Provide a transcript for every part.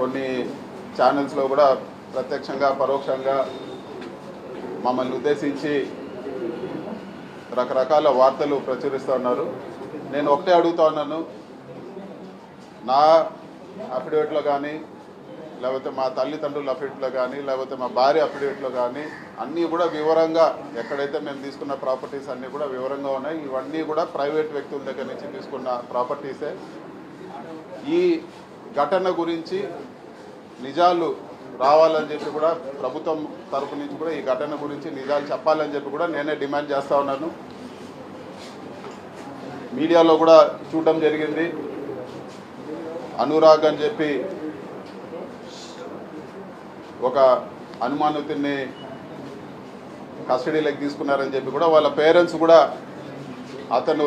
కొన్ని ఛానల్స్లో కూడా ప్రత్యక్షంగా పరోక్షంగా మమ్మల్ని ఉద్దేశించి రకరకాల వార్తలు ప్రచురిస్తూ ఉన్నారు. నేను ఒకటే అడుగుతా ఉన్నాను. నా అఫిడవిట్లో కానీ లేకపోతే మా తల్లిదండ్రుల అఫిడవిట్లో కానీ లేకపోతే మా భార్య అఫిడవిట్లో కానీ అన్నీ కూడా వివరంగా ఎక్కడైతే మేము తీసుకున్న ప్రాపర్టీస్ అన్నీ కూడా వివరంగా ఉన్నాయి. ఇవన్నీ కూడా ప్రైవేట్ వ్యక్తుల దగ్గర నుంచి తీసుకున్న ప్రాపర్టీసే ఈ ఘటన గురించి నిజాలు రావాలని చెప్పి కూడా ప్రభుత్వం తరపు నుంచి కూడా ఈ ఘటన గురించి నిజాలు చెప్పాలని చెప్పి కూడా నేనే డిమాండ్ చేస్తూ ఉన్నాను. మీడియాలో కూడా చూడడం జరిగింది. అనురాగ్ అని చెప్పి ఒక అనుమానితుడిని కస్టడీలోకి తీసుకున్నారని చెప్పి కూడా వాళ్ళ పేరెంట్స్ కూడా అతను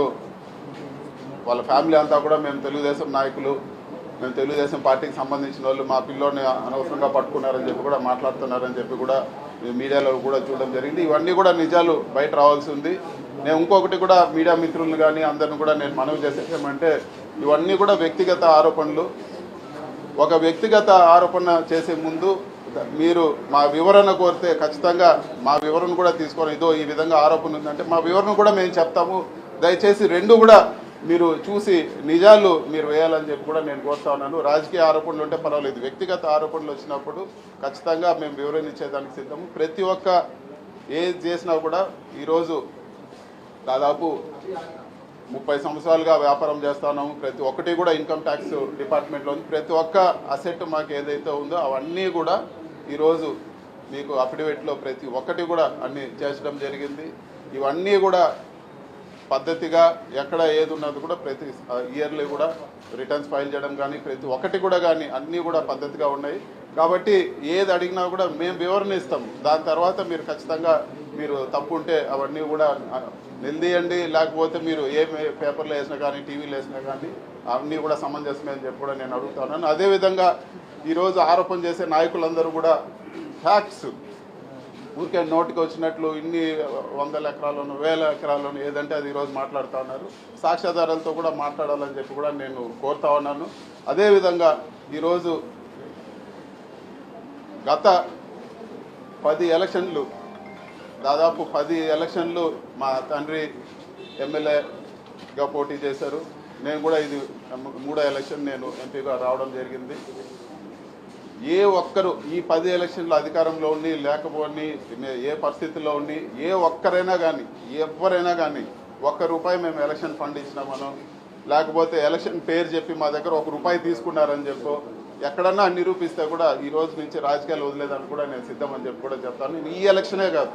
వాళ్ళ ఫ్యామిలీ అంతా కూడా మేము తెలుగుదేశం నాయకులు మేము తెలుగుదేశం పార్టీకి సంబంధించిన వాళ్ళు మా పిల్లోని అనవసరంగా పట్టుకున్నారని చెప్పి కూడా మాట్లాడుతున్నారని చెప్పి కూడా మీడియాలో కూడా చూడడం జరిగింది. ఇవన్నీ కూడా నిజాలు బయట రావాల్సి ఉంది. నేను ఇంకొకటి కూడా మీడియా మిత్రులను కానీ అందరిని కూడా నేను మనవి చేసేది ఏమంటే ఇవన్నీ కూడా వ్యక్తిగత ఆరోపణలు. ఒక వ్యక్తిగత ఆరోపణ చేసే ముందు మీరు మా వివరణ కోరితే ఖచ్చితంగా మా వివరణ కూడా తీసుకొని ఇదో ఈ విధంగా ఆరోపణ ఉందంటే మా వివరణ కూడా మేము చెప్తాము. దయచేసి రెండు కూడా మీరు చూసి నిజాలు మీరు వేయాలని చెప్పి కూడా నేను కోరుతా ఉన్నాను. రాజకీయ ఆరోపణలు ఉంటే పర్వాలేదు. వ్యక్తిగత ఆరోపణలు వచ్చినప్పుడు ఖచ్చితంగా మేము వివరణ ఇచ్చేదానికి సిద్ధము. ప్రతి ఒక్క ఏది చేసినా కూడా ఈరోజు దాదాపు ముప్పై సంవత్సరాలుగా వ్యాపారం చేస్తున్నాము ప్రతి ఒక్కటి కూడా ఇన్కమ్ ట్యాక్స్ డిపార్ట్మెంట్లో ఉంది. ప్రతి ఒక్క అసెట్ మాకు ఏదైతే ఉందో అవన్నీ కూడా ఈరోజు మీకు అఫిడవిట్లో ప్రతి ఒక్కటి కూడా అన్ని చేర్చడం జరిగింది. ఇవన్నీ కూడా పద్ధతిగా ఎక్కడ ఏది ఉన్నది కూడా ప్రతి ఇయర్లీ కూడా రిటర్న్స్ ఫైల్ చేయడం కానీ ప్రతి ఒక్కటి కూడా కానీ అన్నీ కూడా పద్ధతిగా ఉన్నాయి. కాబట్టి ఏది అడిగినా కూడా మేము వివరణ ఇస్తాం. దాని తర్వాత మీరు ఖచ్చితంగా మీరు తప్పు ఉంటే అవన్నీ కూడా నిలదీయండి లేకపోతే మీరు ఏ పేపర్లు పేపర్లో వేసినా కానీ టీవీలో వేసినా కానీ అవన్నీ కూడా సమంజసమే అని చెప్పి కూడా నేను అడుగుతున్నాను అదేవిధంగా ఈరోజు ఆరోపణ చేసే నాయకులందరూ కూడా ఫ్యాక్ట్స్ ఊరికే నోటికి వచ్చినట్లు ఇన్ని వందల ఎకరాలను వేల ఎకరాలను ఏదంటే అది ఈరోజు మాట్లాడుతూ ఉన్నారు. సాక్ష్యాధారాలతో కూడా మాట్లాడాలని చెప్పి కూడా నేను కోరుతా ఉన్నాను. అదేవిధంగా ఈరోజు గత పది ఎలక్షన్లు దాదాపు పది ఎలక్షన్లు మా తండ్రి ఎమ్మెల్యేగా పోటీ చేశారు. నేను కూడా ఇది మూడో ఎలక్షన్ నేను ఎంపీగా రావడం జరిగింది. ఏ ఒక్కరు ఈ పది ఎలక్షన్లు అధికారంలో ఉండి లేకపోని ఏ పరిస్థితుల్లో ఉండి ఏ ఒక్కరైనా కానీ ఎవరైనా కానీ ఒక్క రూపాయి మేము ఎలక్షన్ ఫండ్ ఇచ్చినామనో లేకపోతే ఎలక్షన్ పేరు చెప్పి మా దగ్గర ఒక రూపాయి తీసుకున్నారని చెప్పో ఎక్కడన్నా నిరూపిస్తే కూడా ఈ రోజు నుంచి రాజకీయాలు వదిలేదని కూడా నేను సిద్ధమని చెప్పి కూడా చెప్తాను. ఈ ఎలక్షనే కాదు.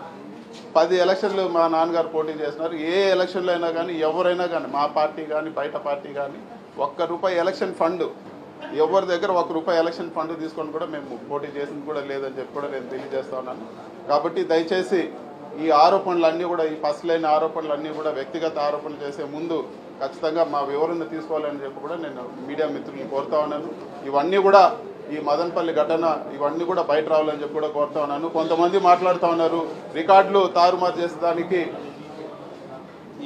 పది ఎలక్షన్లు మా నాన్నగారు పోటీ చేసినారు. ఏ ఎలక్షన్లో అయినా కానీ ఎవరైనా కానీ మా పార్టీ కానీ బయట పార్టీ కానీ ఒక్క రూపాయి ఎలక్షన్ ఫండ్ ఎవరి దగ్గర ఒక రూపాయి ఎలక్షన్ ఫండ్ తీసుకొని కూడా మేము పోటీ చేసింది కూడా లేదని చెప్పి కూడా నేను తెలియజేస్తా ఉన్నాను. కాబట్టి దయచేసి ఈ ఆరోపణలు అన్నీ కూడా ఈ ఫస్ట్ ఆరోపణలు అన్నీ కూడా వ్యక్తిగత ఆరోపణలు చేసే ముందు ఖచ్చితంగా మా వివరణ తీసుకోవాలని చెప్పి కూడా నేను మీడియా మిత్రుల్ని కోరుతా ఉన్నాను. ఇవన్నీ కూడా ఈ మదనపల్లి ఘటన ఇవన్నీ కూడా బయట రావాలని చెప్పి కూడా కోరుతా ఉన్నాను. కొంతమంది మాట్లాడుతూ ఉన్నారు రికార్డులు తారుమారు చేసేదానికి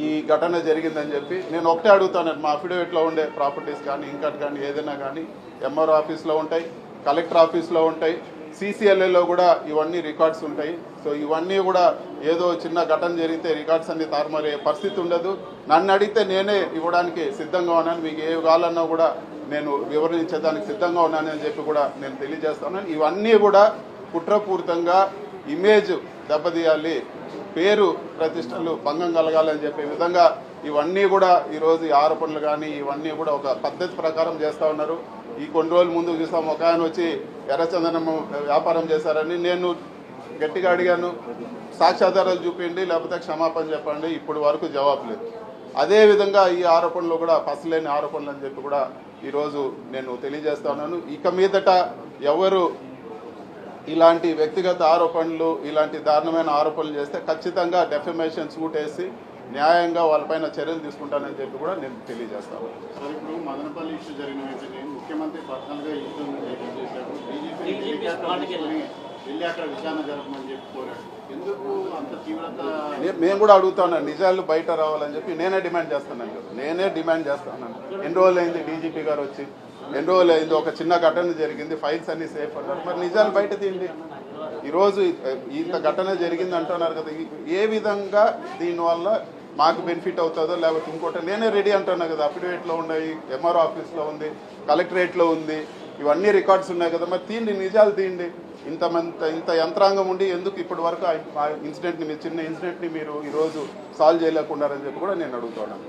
ఈ ఘటన జరిగిందని చెప్పి నేను ఒకటే అడుగుతాను మా అఫిడవిట్లో ఉండే ప్రాపర్టీస్ కానీ ఇంకటి కానీ ఏదైనా కానీ ఎంఆర్ ఆఫీస్లో ఉంటాయి కలెక్టర్ ఆఫీస్లో ఉంటాయి సీసీఎల్ఏలో కూడా ఇవన్నీ రికార్డ్స్ ఉంటాయి. సో ఇవన్నీ కూడా ఏదో చిన్న ఘటన జరిగితే రికార్డ్స్ అన్ని తారుమారే పరిస్థితి ఉండదు. నన్ను అడిగితే నేనే ఇవ్వడానికి సిద్ధంగా ఉన్నాను. మీకు ఏ కావాలన్నా కూడా నేను వివరించేదానికి సిద్ధంగా ఉన్నానని చెప్పి కూడా నేను తెలియజేస్తాను. ఇవన్నీ కూడా కుట్రపూరితంగా ఇమేజ్ దెబ్బతీయాలి. పేరు ప్రతిష్టలు భంగం కలగాలని చెప్పే విధంగా ఇవన్నీ కూడా ఈరోజు ఈ ఆరోపణలు కానీ ఇవన్నీ కూడా ఒక పద్ధతి ప్రకారం చేస్తూ ఉన్నారు. ఈ కొన్ని రోజులు ముందు చూసాం ఒక ఆయన వచ్చి ఎర్రచందనం వ్యాపారం చేశారని నేను గట్టిగా అడిగాను. సాక్ష్యాధారాలు చూపించండి లేకపోతే క్షమాపణ చెప్పండి. ఇప్పుడు వరకు జవాబు లేదు. అదేవిధంగా ఈ ఆరోపణలు కూడా పసలేని ఆరోపణలు అని చెప్పి కూడా ఈరోజు నేను తెలియజేస్తా ఉన్నాను. ఇక మీదట ఎవరు ఇలాంటి వ్యక్తిగత ఆరోపణలు ఇలాంటి దారుణమైన ఆరోపణలు చేస్తే ఖచ్చితంగా డెఫమేషన్ సూట్ వేసి న్యాయంగా వాళ్ళపైన చర్యలు తీసుకుంటానని చెప్పి కూడా నేను తెలియజేస్తాను సార్ ఇప్పుడు మదనపల్లి ఇష్యూ జరిగిన వెంటనే ముఖ్యమంత్రి పర్సనల్గా ఇష్యూ చేశారు? బీజేపీ వెళ్ళి అక్కడ విచారణ జరపమని చెప్పి కోరాడు ఎందుకు అంత తీవ్రత నే- మేము కూడా అడుగుతున్నాను నిజాలు బయట రావాలని చెప్పి నేనే డిమాండ్ చేస్తున్నాను కదా. నేనే డిమాండ్ చేస్తున్నాను ఎన్ని రోజులు అయింది డీజీపీ గారు వచ్చి? రెండు రోజులు అయింది. ఒక చిన్న ఘటన జరిగింది. ఫైల్స్ అన్ని సేఫ్ అన్నారు. మరి నిజాలు బయట తీయండి. ఈరోజు ఇంత ఘటన జరిగింది అంటున్నారు కదా. ఏ విధంగా దీనివల్ల మాకు బెనిఫిట్ అవుతుందో లేకపోతే ఇంకోటి నేనే రెడీ అంటున్నా కదా. అఫిడవిట్లో ఉన్నాయి ఎంఆర్ఓ ఆఫీస్లో ఉంది కలెక్టరేట్లో ఉంది. ఇవన్నీ రికార్డ్స్ ఉన్నాయి కదా. మరి తీయండి నిజాలు తీయండి. ఇంతమంత ఇంత యంత్రాంగం ఉండి ఎందుకు ఇప్పటి వరకు ఆ ఇన్సిడెంట్ని మీ చిన్న ఇన్సిడెంట్ని మీరు ఈరోజు సాల్వ్ చేయలేకున్నారని చెప్పి కూడా నేను అడుగుతున్నాను.